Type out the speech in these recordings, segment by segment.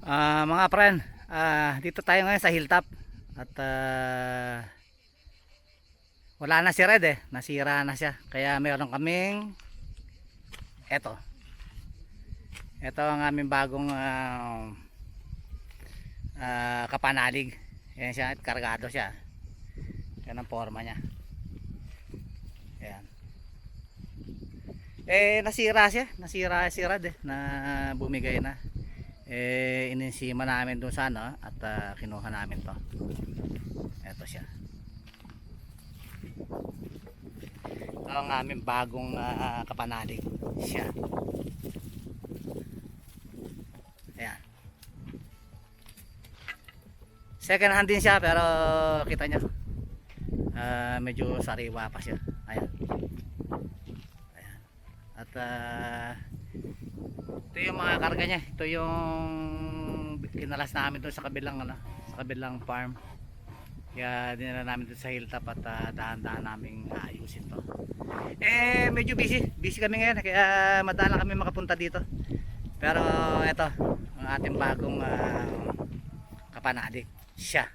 Ah, mga friend, ah, dito tayo ngayon sa hilltop at ah, wala na si Red eh, nasira na siya. Kaya meron kaming eto. Ito ang aming bagong ah, ah, kapanalig. Yan siya, at kargado siya. Yan ang forma niya. Ayan. Eh, nasira siya. Nasira si Red eh, na bumigay na eh ininsima namin doon sa ano at ah, kinuha namin to. Eto siya. Ito ang aming bagong ah, kapanalig siya. Ayan. Second hand din siya pero kita nyo. Ah, medyo sariwa pa siya. Ayan. Ayan. At ah, ito yung mga karga niya. Ito yung kinalas namin doon sa kabilang ano, sa kabilang farm. Kaya dinala namin doon sa hilltop at uh, dahan-dahan namin ayusin to. Eh medyo busy. Busy kami ngayon. Kaya madalang kami makapunta dito. Pero ito ang ating bagong uh, kapanadik siya.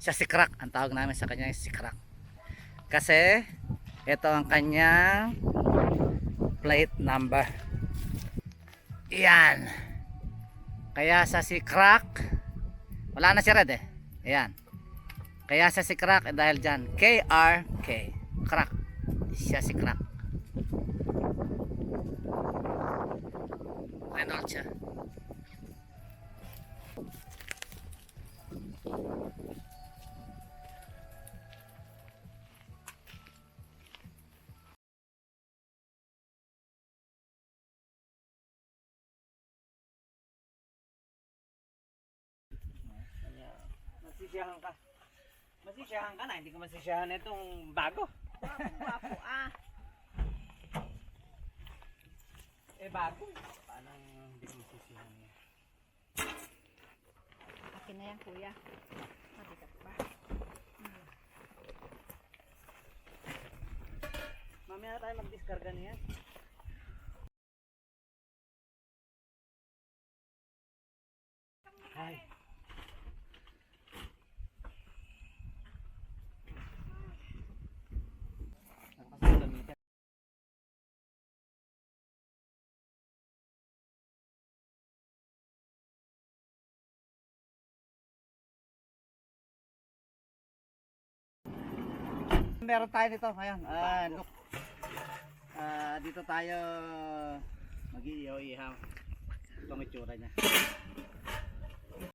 Siya si Crack. Ang tawag namin sa kanya si Crack. Kasi ito ang kanyang plate number Iyan. Kaya sa si Crack, wala na si Red eh. Ayan. Kaya sa si Crack eh, dahil dyan, K-R-K. Crack. Siya si Crack. Renault siya. Masisiyahan ka. Masisiyahan ka na, hindi ka masisiyahan itong bago. Wapo ah. Eh bago. Paano hindi ka masisiyahan yan? Akin na yan kuya. Mabigat pa. Mamaya tayo mag-discarga niyan. Ay. Meron tayo nito ngayon. Ah, look. Ah, dito tayo mag-iihaw-ihaw. Ito ang itsura niya.